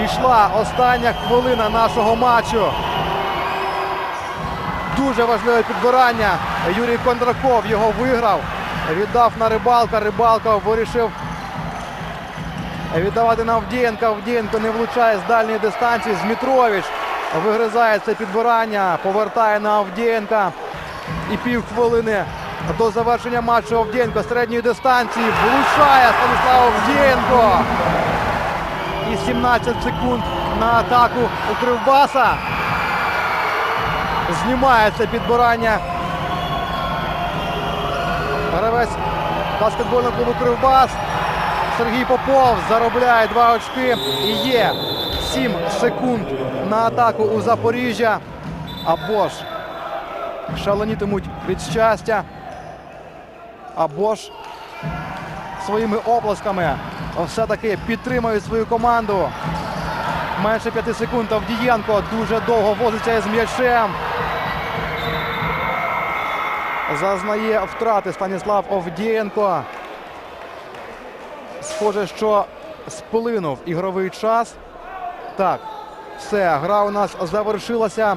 Прийшла остання хвилина нашого матчу. Дуже важливе підбирання. Юрій Кондраков його виграв. Віддав на рибалка. Рибалка вирішив віддавати на Авдієнка. Авдієнко не влучає з дальньої дистанції. Змітрович вигризає це підбирання. Повертає на Авдієнка. І півхвилини до завершення матчу Авдієнко середньої дистанції. Влучає Станіслав Авдієнко. І 17 секунд на атаку у Кривбаса. Знімає це підбирання. Гравець баскетбольного клубу Кривбас. Сергій Попов заробляє два очки. І є 7 секунд на атаку у Запоріжжя. Або ж шаленітимуть від щастя. Або ж своїми оплесками все-таки підтримують свою команду. Менше 5 секунд Авдієнко дуже довго возиться із м'ячем. Зазнає втрати Станіслав Овдієнко. Схоже, що сплинув ігровий час. Так, все, гра у нас завершилася.